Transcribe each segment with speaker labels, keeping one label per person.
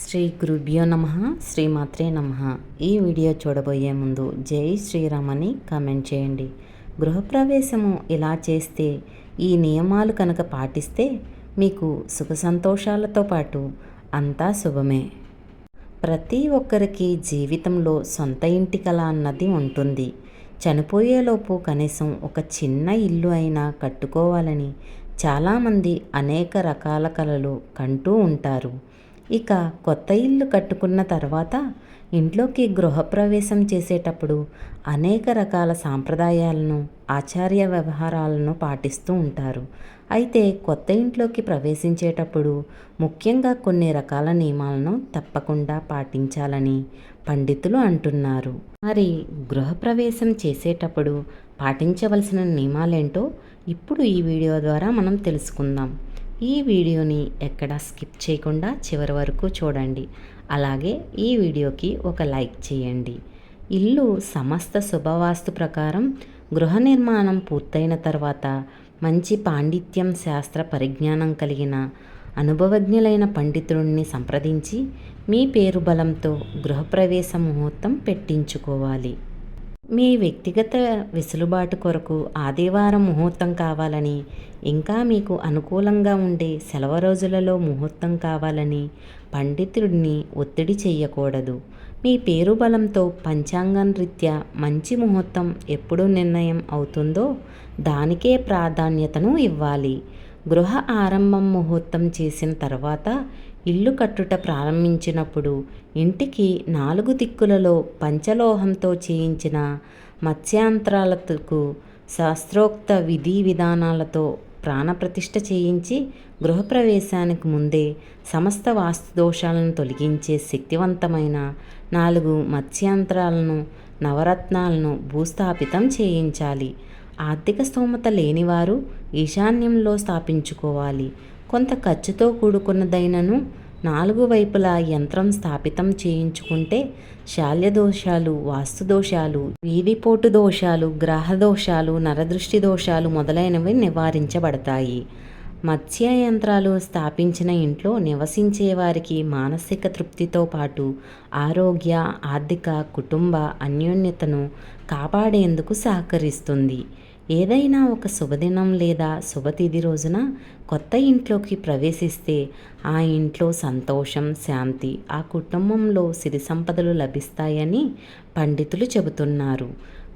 Speaker 1: శ్రీ గురుభ్యో నమ శ్రీమాత్రే నమ. ఈ వీడియో చూడబోయే ముందు జై శ్రీరామ్ అని కామెంట్ చేయండి. గృహప్రవేశము ఇలా చేస్తే ఈ నియమాలు కనుక పాటిస్తే మీకు సుఖ సంతోషాలతో పాటు అంతా శుభమే. ప్రతి ఒక్కరికి జీవితంలో సొంత ఇంటి కళ అన్నది ఉంటుంది. చనిపోయేలోపు కనీసం ఒక చిన్న ఇల్లు అయినా కట్టుకోవాలని చాలామంది అనేక రకాల కళలు కంటూ ఉంటారు. ఇక కొత్త ఇల్లు కట్టుకున్న తర్వాత ఇంట్లోకి గృహప్రవేశం చేసేటప్పుడు అనేక రకాల సాంప్రదాయాలను ఆచార్య వ్యవహారాలను పాటిస్తూ ఉంటారు. అయితే కొత్త ఇంట్లోకి ప్రవేశించేటప్పుడు ముఖ్యంగా కొన్ని రకాల నియమాలను తప్పకుండా పాటించాలని పండితులు అంటున్నారు. మరి గృహప్రవేశం చేసేటప్పుడు పాటించవలసిన నియమాలేంటో ఇప్పుడు ఈ వీడియో ద్వారా మనం తెలుసుకుందాం. ఈ వీడియోని ఎక్కడ స్కిప్ చేయకుండా చివరి వరకు చూడండి. అలాగే ఈ వీడియోకి ఒక లైక్ చేయండి. ఇల్లు సమస్త శుభవాస్తు ప్రకారం గృహ నిర్మాణం పూర్తయిన తర్వాత మంచి పాండిత్యం శాస్త్ర పరిజ్ఞానం కలిగిన అనుభవజ్ఞులైన పండితుడిని సంప్రదించి మీ పేరు బలంతో గృహప్రవేశ ముహూర్తం పెట్టించుకోవాలి. మీ వ్యక్తిగత వెసులుబాటు కొరకు ఆదివారం ముహూర్తం కావాలని ఇంకా మీకు అనుకూలంగా ఉండే సెలవు రోజులలో ముహూర్తం కావాలని పండితుడిని ఒత్తిడి చేయకూడదు మీ పేరు బలంతో పంచాంగం రీత్యా మంచి ముహూర్తం ఎప్పుడు నిర్ణయం అవుతుందో దానికే ప్రాధాన్యతను ఇవ్వాలి. గృహ ఆరంభం ముహూర్తం చేసిన తర్వాత ఇల్లు కట్టుట ప్రారంభించినప్పుడు ఇంటికి నాలుగు దిక్కులలో పంచలోహంతో చేయించిన మత్స్యాంతరాలకు శాస్త్రోక్త విధి విధానాలతో ప్రాణప్రతిష్ఠ చేయించి గృహప్రవేశానికి ముందే సమస్త వాస్తు దోషాలను తొలగించే శక్తివంతమైన నాలుగు మత్స్యాంతరాలను నవరత్నాలను భూస్థాపితం చేయించాలి. ఆర్థిక స్తోమత లేనివారు ఈశాన్యంలో స్థాపించుకోవాలి. కొంత ఖర్చుతో కూడుకున్నదైనను నాలుగు వైపులా యంత్రం స్థాపితం చేయించుకుంటే శాల్యదోషాలు వాస్తుదోషాలు వీధిపోటు దోషాలు గ్రహ దోషాలు నరదృష్టి దోషాలు మొదలైనవి నివారించబడతాయి. మత్స్య యంత్రాలు స్థాపించిన ఇంట్లో నివసించే వారికి మానసిక తృప్తితో పాటు ఆరోగ్య ఆర్థిక కుటుంబ అన్యోన్యతను కాపాడేందుకు సహకరిస్తుంది. ఏదైనా ఒక శుభదినం లేదా శుభతిథి రోజున కొత్త ఇంట్లోకి ప్రవేశిస్తే ఆ ఇంట్లో సంతోషం శాంతి ఆ కుటుంబంలో సిరి సంపదలు లభిస్తాయని పండితులు చెబుతున్నారు.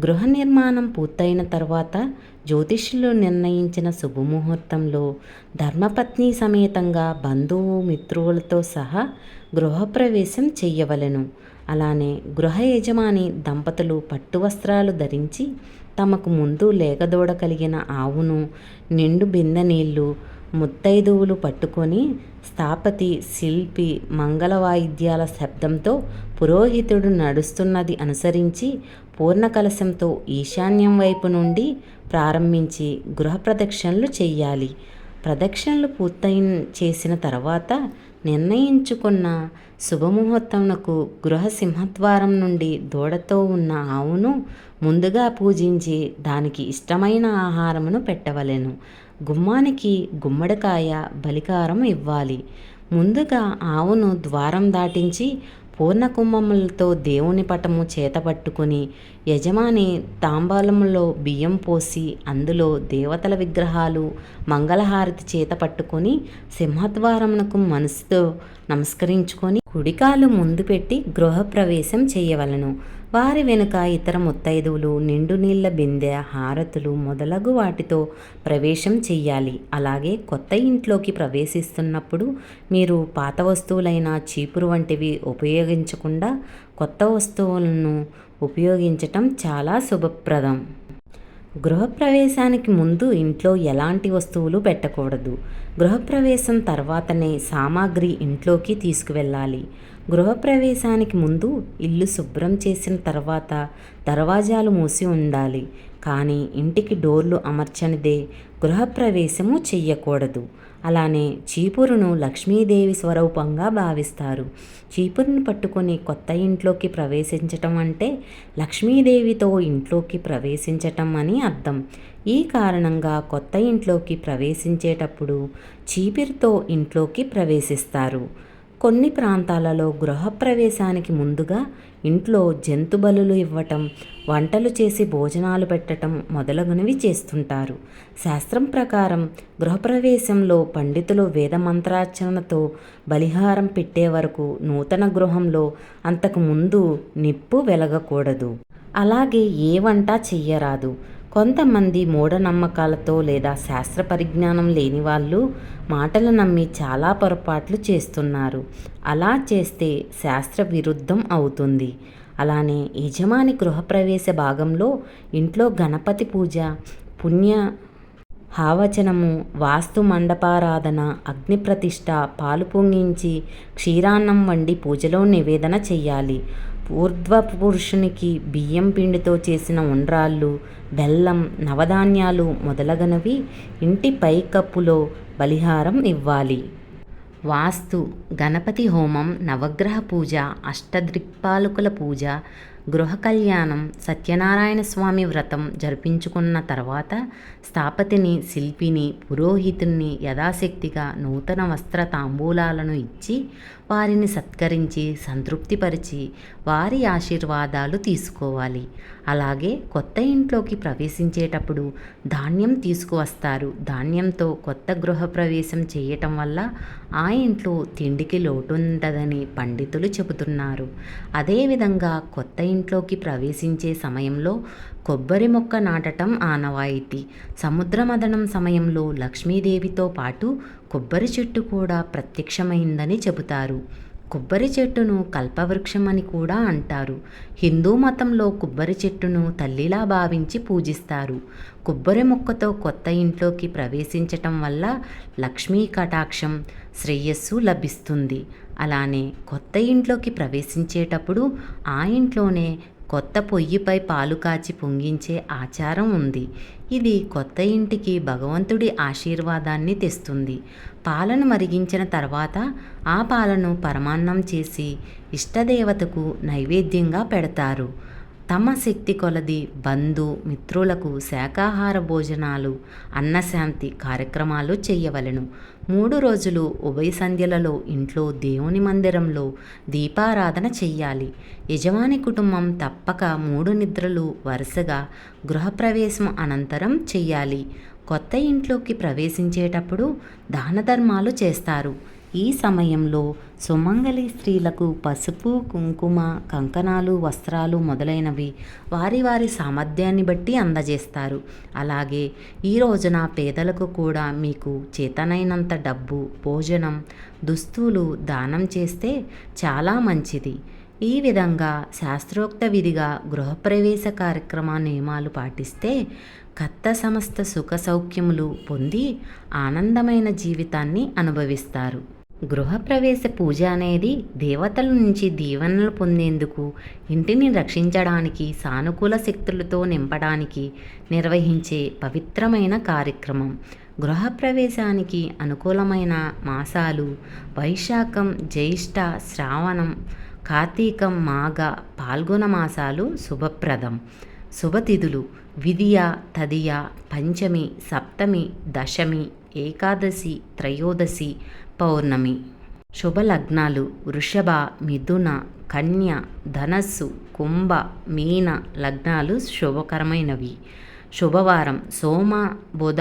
Speaker 1: గృహ నిర్మాణం పూర్తయిన తర్వాత జ్యోతిష్యులు నిర్ణయించిన శుభముహూర్తంలో ధర్మపత్ని సమేతంగా బంధువు మిత్రువులతో సహా గృహప్రవేశం చెయ్యవలెను అలానే గృహ యజమాని దంపతులు పట్టు వస్త్రాలు ధరించి తమకు ముందు లేగదోడ కలిగిన ఆవును నిండు బిందె నీళ్ళు ముత్తైదువులు పట్టుకొని స్థాపతి శిల్పి మంగళ వాయిద్యాల శబ్దంతో పురోహితుడు నడుస్తున్నది అనుసరించి పూర్ణకలశంతో ఈశాన్యం వైపు నుండి ప్రారంభించి గృహ ప్రదక్షిణలు చెయ్యాలి. ప్రదక్షిణలు పూర్తయి చేసిన తర్వాత నిర్ణయించుకున్న శుభముహూర్తమునకు గృహ సింహద్వారం నుండి దూడతో ఉన్న ఆవును ముందుగా పూజించి దానికి ఇష్టమైన ఆహారమును పెట్టవలెను. గుమ్మానికి గుమ్మడికాయ బలికారం ఇవ్వాలి. ముందుగా ఆవును ద్వారం దాటించి పూర్ణకుంభములతో దేవుని పటము చేతపట్టుకుని యజమాని తాంబాలములో బియ్యం పోసి అందులో దేవతల విగ్రహాలు మంగళహారతి చేత పట్టుకొని సింహద్వారమునకు మనసుతో నమస్కరించుకొని కుడికాలు ముందు పెట్టి గృహప్రవేశం చేయవలను. వారి వెనుక ఇతర ముత్తైదువులు నిండు నీళ్ళ బిందె హారతులు మొదలగు వాటితో ప్రవేశం చెయ్యాలి. అలాగే కొత్త ఇంట్లోకి ప్రవేశిస్తున్నప్పుడు మీరు పాత వస్తువులైన చీపురు వంటివి ఉపయోగించకుండా కొత్త వస్తువులను ఉపయోగించటం చాలా శుభప్రదం. గృహప్రవేశానికి ముందు ఇంట్లో ఎలాంటి వస్తువులు పెట్టకూడదు. గృహప్రవేశం తర్వాతనే సామాగ్రి ఇంట్లోకి తీసుకువెళ్ళాలి. గృహప్రవేశానికి ముందు ఇల్లు శుభ్రం చేసిన తర్వాత దర్వాజాలు మూసి ఉండాలి. కానీ ఇంటికి డోర్లు అమర్చనిదే గృహప్రవేశము చెయ్యకూడదు. అలానే చీపురును లక్ష్మీదేవి స్వరూపంగా భావిస్తారు. చీపురును పట్టుకొని కొత్త ఇంట్లోకి ప్రవేశించటం అంటే లక్ష్మీదేవితో ఇంట్లోకి ప్రవేశించటం అని అర్థం. ఈ కారణంగా కొత్త ఇంట్లోకి ప్రవేశించేటప్పుడు చీపిరితో ఇంట్లోకి ప్రవేశిస్తారు. కొన్ని ప్రాంతాలలో గృహప్రవేశానికి ముందుగా ఇంట్లో జంతు బలులు ఇవ్వటం వంటలు చేసి భోజనాలు పెట్టటం మొదలగునవి చేస్తుంటారు. శాస్త్రం ప్రకారం గృహప్రవేశంలో పండితులు వేద మంత్రార్చనతో బలిహారం పెట్టే వరకు నూతన గృహంలో అంతకు ముందు నిప్పు వెలగకూడదు. అలాగే ఏ వంట చెయ్యరాదు. కొంతమంది మూఢనమ్మకాలతో లేదా శాస్త్ర పరిజ్ఞానం లేని వాళ్ళు మాటలు నమ్మి చాలా పొరపాట్లు చేస్తున్నారు. అలా చేస్తే శాస్త్ర విరుద్ధం అవుతుంది. అలానే యజమాని గృహప్రవేశ భాగంలో ఇంట్లో గణపతి పూజ పుణ్య హావచనము వాస్తు మండపారాధన అగ్నిప్రతిష్ట పాలు పొంగించి క్షీరాన్నం వండి పూజలో నివేదన చెయ్యాలి ఊర్ధ్వ పురుషునికి బియ్యం పిండితో చేసిన ఉండ్రాళ్ళు బెల్లం నవధాన్యాలు మొదలగునవి ఇంటి పైకప్పులో బలిహారం ఇవ్వాలి. వాస్తు గణపతి హోమం నవగ్రహ పూజ అష్టదిక్పాలకుల పూజ గృహ కళ్యాణం సత్యనారాయణ స్వామి వ్రతం జరిపించుకున్న తర్వాత స్థాపతిని శిల్పిని పురోహితుణ్ణి యథాశక్తిగా నూతన వస్త్ర తాంబూలాలను ఇచ్చి వారిని సత్కరించి సంతృప్తిపరిచి వారి ఆశీర్వాదాలు తీసుకోవాలి. అలాగే కొత్త ఇంట్లోకి ప్రవేశించేటప్పుడు ధాన్యం తీసుకువస్తారు. ధాన్యంతో కొత్త గృహప్రవేశం చేయటం వల్ల ఆ ఇంట్లో తిండికి లోటుండదని పండితులు చెబుతున్నారు. అదేవిధంగా కొత్త ఇంట్లోకి ప్రవేశించే సమయంలో కొబ్బరి మొక్క నాటటం ఆనవాయితీ. సముద్రమదనం సమయంలో లక్ష్మీదేవితో పాటు కొబ్బరి చెట్టు కూడా ప్రత్యక్షమైందని చెబుతారు. కొబ్బరి చెట్టును కల్పవృక్షం అని కూడా అంటారు. హిందూ మతంలో కొబ్బరి చెట్టును తల్లిలా భావించి పూజిస్తారు. కొబ్బరి మొక్కతో కొత్త ఇంట్లోకి ప్రవేశించటం వల్ల లక్ష్మీ కటాక్షం శ్రేయస్సు లభిస్తుంది. అలానే కొత్త ఇంట్లోకి ప్రవేశించేటప్పుడు ఆ ఇంట్లోనే కొత్త పొయ్యిపై పాలు కాచి పొంగించే ఆచారం ఉంది. ఇది కొత్త ఇంటికి భగవంతుడి ఆశీర్వాదాన్ని తెస్తుంది. పాలను మరిగించిన తర్వాత ఆ పాలను పరమాన్నం చేసి ఇష్టదేవతకు నైవేద్యంగా పెడతారు. తమ శక్తి కొలది బంధు మిత్రులకు శాకాహార భోజనాలు అన్నశాంతి కార్యక్రమాలు చేయవలెను. మూడు రోజులు ఉభయ సంధ్యలలో ఇంట్లో దేవుని మందిరంలో దీపారాధన చెయ్యాలి. యజమాని కుటుంబం తప్పక మూడు నిద్రలు వరుసగా గృహప్రవేశం అనంతరం చెయ్యాలి. కొత్త ఇంట్లోకి ప్రవేశించేటప్పుడు దాన ధర్మాలు చేస్తారు. ఈ సమయంలో సుమంగళి స్త్రీలకు పసుపు కుంకుమ కంకణాలు వస్త్రాలు మొదలైనవి వారి వారి సామర్థ్యాన్ని బట్టి అందజేస్తారు. అలాగే ఈ రోజున పేదలకు కూడా మీకు చేతనైనంత డబ్బు భోజనం దుస్తులు దానం చేస్తే చాలా మంచిది. ఈ విధంగా శాస్త్రోక్త విధిగా గృహప్రవేశ కార్యక్రమ నియమాలు పాటిస్తే కత్త సమస్త సుఖ సౌఖ్యములు పొంది ఆనందమైన జీవితాన్ని అనుభవిస్తారు. గృహప్రవేశ పూజ అనేది దేవతల నుంచి దీవెనలు పొందేందుకు ఇంటిని రక్షించడానికి సానుకూల శక్తులతో నింపడానికి నిర్వహించే పవిత్రమైన కార్యక్రమం. గృహప్రవేశానికి అనుకూలమైన మాసాలు వైశాఖం జ్యేష్ఠ శ్రావణం కార్తీకం మాఘ పాల్గొన మాసాలు శుభప్రదం. శుభతిథులు విధియ తదియ పంచమి సప్తమి దశమి ఏకాదశి త్రయోదశి పౌర్ణమి. శుభ లగ్నాలు వృషభ మిథున కన్య ధనస్సు కుంభ మీన లగ్నాలు శుభకరమైనవి. శుభవారం సోమ బుధ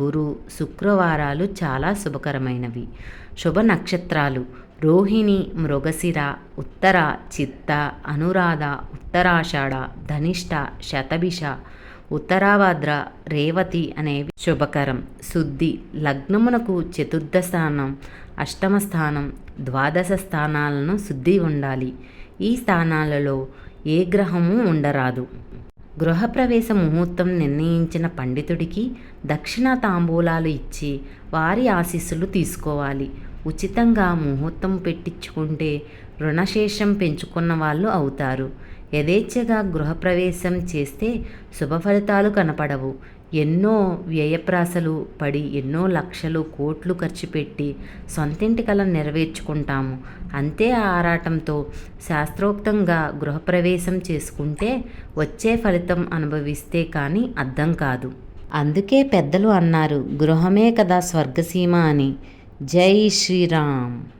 Speaker 1: గురు శుక్రవారాలు చాలా శుభకరమైనవి. శుభ నక్షత్రాలు రోహిణి మృగశిర ఉత్తర చిత్త అనురాధ ఉత్తరాషాఢ ధనిష్ట శతభిష ఉత్తరాభద్ర రేవతి అనేవి శుభకరం. శుద్ధి లగ్నమునకు చతుర్థ స్థానం అష్టమ స్థానం ద్వాదశ స్థానాలను శుద్ధి ఉండాలి. ఈ స్థానాలలో ఏ గ్రహము ఉండరాదు. గృహప్రవేశ ముహూర్తం నిర్ణయించిన పండితుడికి దక్షిణ తాంబూలాలు ఇచ్చి వారి ఆశీస్సులు తీసుకోవాలి. ఉచితంగా ముహూర్తం పెట్టించుకుంటే రుణశేషం పెంచుకున్న వాళ్ళు అవుతారు. యథేచ్ఛగా గృహప్రవేశం చేస్తే శుభ ఫలితాలు కనపడవు. ఎన్నో వ్యయప్రాసలు పడి ఎన్నో లక్షలు కోట్లు ఖర్చు పెట్టి సొంతింటి కళ నెరవేర్చుకుంటాము. అంతే ఆరాటంతో శాస్త్రోక్తంగా గృహప్రవేశం చేసుకుంటే వచ్చే ఫలితం అనుభవిస్తే కానీ అర్థం కాదు. అందుకే పెద్దలు అన్నారు గృహమే కదా స్వర్గసీమ అని. జై శ్రీరామ్.